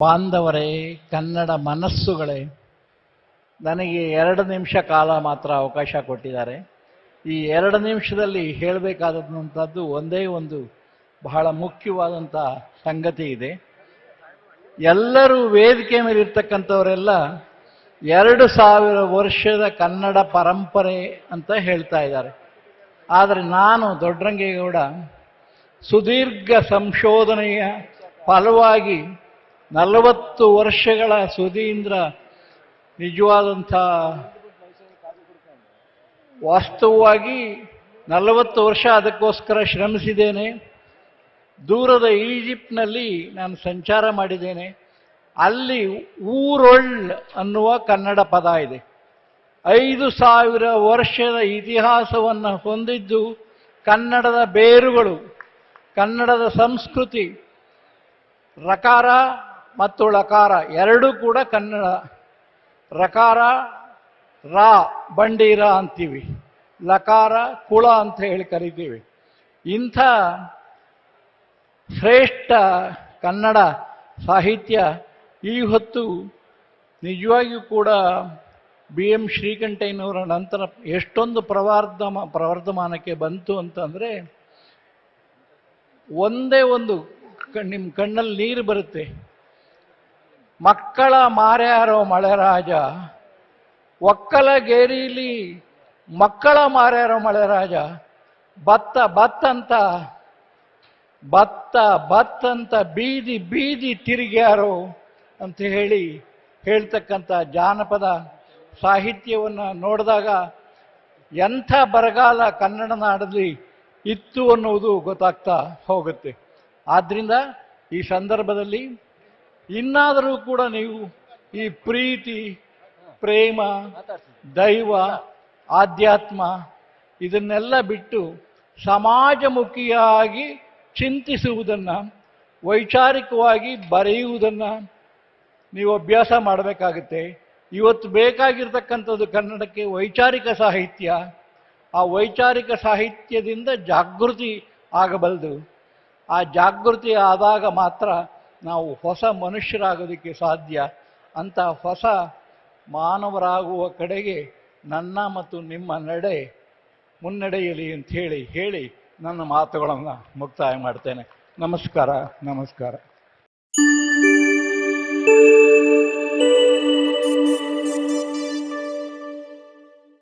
ಬಾಂಧವರೇ, ಕನ್ನಡ ಮನಸ್ಸುಗಳೇ, ನನಗೆ ಎರಡು ನಿಮಿಷ ಕಾಲ ಮಾತ್ರ ಅವಕಾಶ ಕೊಟ್ಟಿದ್ದಾರೆ. ಈ ಎರಡು ನಿಮಿಷದಲ್ಲಿ ಹೇಳಬೇಕಾದಂಥದ್ದು ಒಂದೇ ಒಂದು ಬಹಳ ಮುಖ್ಯವಾದಂಥ ಸಂಗತಿ ಇದೆ. ಎಲ್ಲರೂ ವೇದಿಕೆ ಮೇಲೆ ಇರ್ತಕ್ಕಂಥವರೆಲ್ಲ ಎರಡು ಸಾವಿರ ವರ್ಷದ ಕನ್ನಡ ಪರಂಪರೆ ಅಂತ ಹೇಳ್ತಾ ಇದ್ದಾರೆ. ಆದರೆ ನಾನು ದೊಡ್ಡರಂಗೇಗೌಡ ಸುದೀರ್ಘ ಸಂಶೋಧನೆಯ ಫಲವಾಗಿ ನಲವತ್ತು ವರ್ಷಗಳ ಸುದೀಂದ್ರ ನಿಜವಾದಂಥ ವಾಸ್ತವವಾಗಿ ನಲವತ್ತು ವರ್ಷ ಅದಕ್ಕೋಸ್ಕರ ಶ್ರಮಿಸಿದ್ದೇನೆ. ದೂರದ ಈಜಿಪ್ಟ್ನಲ್ಲಿ ನಾನು ಸಂಚಾರ ಮಾಡಿದ್ದೇನೆ. ಅಲ್ಲಿ ಊರೊಳ್ ಅನ್ನುವ ಕನ್ನಡ ಪದ ಇದೆ. ಐದು ಸಾವಿರ ವರ್ಷದ ಇತಿಹಾಸವನ್ನು ಹೊಂದಿದ್ದು ಕನ್ನಡದ ಬೇರುಗಳು, ಕನ್ನಡದ ಸಂಸ್ಕೃತಿ, ರಕಾರ ಮತ್ತು ಲಕಾರ ಎರಡೂ ಕೂಡ ಕನ್ನಡ. ರಕಾರ, ರಾ, ಬಂಡೀರ ಅಂತೀವಿ. ಲಕಾರ, ಕುಳ ಅಂತ ಹೇಳಿ ಕರಿತೀವಿ. ಇಂಥ ಶ್ರೇಷ್ಠ ಕನ್ನಡ ಸಾಹಿತ್ಯ ಈ ಹೊತ್ತು ನಿಜವಾಗಿಯೂ ಕೂಡ ಬಿ ಎಂ ಶ್ರೀಕಂಠಯ್ಯನವರ ನಂತರ ಎಷ್ಟೊಂದು ಪ್ರವರ್ಧಮ, ಪ್ರವರ್ಧಮಾನಕ್ಕೆ ಬಂತು ಅಂತಂದರೆ ಒಂದೇ ಒಂದು ನಿಮ್ಮ ಕಣ್ಣಲ್ಲಿ ನೀರು ಬರುತ್ತೆ. ಮಕ್ಕಳ ಮಾರ್ಯಾರೋ ಮಳೆರಾಜ, ಒಕ್ಕಲಗೇರಿಲಿ ಮಕ್ಕಳ ಮಾರ್ಯಾರೋ ಮಳೆರಾಜ ಭತ್ತ ಭತ್ತ ಅಂತ ಭತ್ತ ಭತ್ತಂತ ಬೀದಿ ಬೀದಿ ತಿರುಗ್ಯಾರು ಅಂತ ಹೇಳಿ ಹೇಳ್ತಕ್ಕಂಥ ಜಾನಪದ ಸಾಹಿತ್ಯವನ್ನು ನೋಡಿದಾಗ ಎಂಥ ಬರಗಾಲ ಕನ್ನಡ ನಾಡಲ್ಲಿ ಇತ್ತು ಅನ್ನುವುದು ಗೊತ್ತಾಗ್ತಾ ಹೋಗುತ್ತೆ. ಆದ್ದರಿಂದ ಈ ಸಂದರ್ಭದಲ್ಲಿ ಇನ್ನಾದರೂ ಕೂಡ ನೀವು ಈ ಪ್ರೀತಿ, ಪ್ರೇಮ, ದೈವ, ಆಧ್ಯಾತ್ಮ ಇದನ್ನೆಲ್ಲ ಬಿಟ್ಟು ಸಮಾಜಮುಖಿಯಾಗಿ ಚಿಂತಿಸುವುದನ್ನು, ವೈಚಾರಿಕವಾಗಿ ಬರೆಯುವುದನ್ನು ನೀವು ಅಭ್ಯಾಸ ಮಾಡಬೇಕಾಗುತ್ತೆ. ಇವತ್ತು ಬೇಕಾಗಿರ್ತಕ್ಕಂಥದ್ದು ಕನ್ನಡಕ್ಕೆ ವೈಚಾರಿಕ ಸಾಹಿತ್ಯ. ಆ ವೈಚಾರಿಕ ಸಾಹಿತ್ಯದಿಂದ ಜಾಗೃತಿ ಆಗಬಲ್ಲದು ಆ ಜಾಗೃತಿ ಆದಾಗ ಮಾತ್ರ ನಾವು ಹೊಸ ಮನುಷ್ಯರಾಗೋದಕ್ಕೆ ಸಾಧ್ಯ? ಅಂತ ಹೊಸ ಮಾನವರಾಗುವ ಕಡೆಗೆ ನನ್ನ ಮತ್ತು ನಿಮ್ಮ ನಡೆ ಮುನ್ನಡೆಯಲಿ ಅಂತ ಹೇಳಿ ಹೇಳಿ ನನ್ನ ಮಾತುಗಳನ್ನು ಮುಕ್ತಾಯ ಮಾಡ್ತೇನೆ. ನಮಸ್ಕಾರ ನಮಸ್ಕಾರ.